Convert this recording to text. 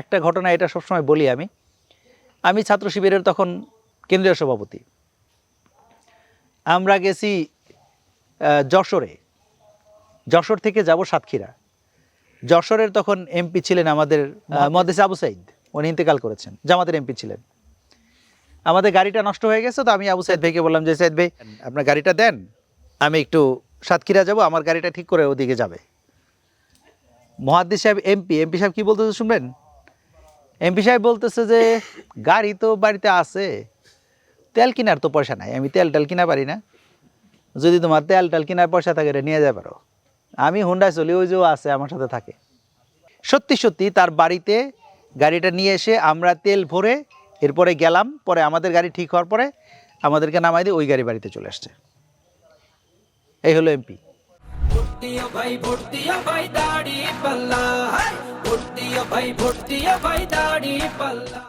একটা ঘটনা এটা সবসময় বলি আমি। আমি ছাত্র শিবিরের তখন কেন্দ্রীয় সভাপতি। আমরা গেছি যশোরে। যশোর থেকে যাব সাতক্ষীরা। যশোরের তখন এমপি ছিলেন আমাদের মহাদেশ আবু সাইদ। উনি ইন্তেকাল করেছেন জামাতের এমপি ছিলেন। আমাদের গাড়িটা নষ্ট হয়ে গেছে তো আমি আবু সাইদ ভাইকে বললাম যে সাইদ ভাই আপনার গাড়িটা দেন আমি একটু সাতক্ষীরা যাব আমার গাড়িটা ঠিক করে ওদিকে যাবে। মহাদ্দিস সাহেব এমপি। এমপি সাহেব কি বলতেছে শুনবেন? এমপি সাহেব বলতেছে যে, গাড়ি তো বাড়িতে আছে, তেল কেনার তো পয়সা নাই, আমি তেল টেল কিনা পারি না। যদি তোমার তেল টেল কেনার পয়সা থাকে, এটা নিয়ে যেতে পারো আমি হুন্ডায় চলি, ওই যে আছে, আমার সাথে থাকে। সত্যি সত্যি, তার বাড়িতে গাড়িটা নিয়ে এসে আমরা তেল ভরে এরপরে গেলাম, পরে আমাদের গাড়ি ঠিক হওয়ার পরে আমাদেরকে নামাই দিয়ে ওই গাড়ি বাড়িতে চলে আসছে। এই হলো এমপি। দিও ভাই ভাই, দাড়ি পাল্লা ভাই ভোট দিও ভাই দাড়ি পাল্লা।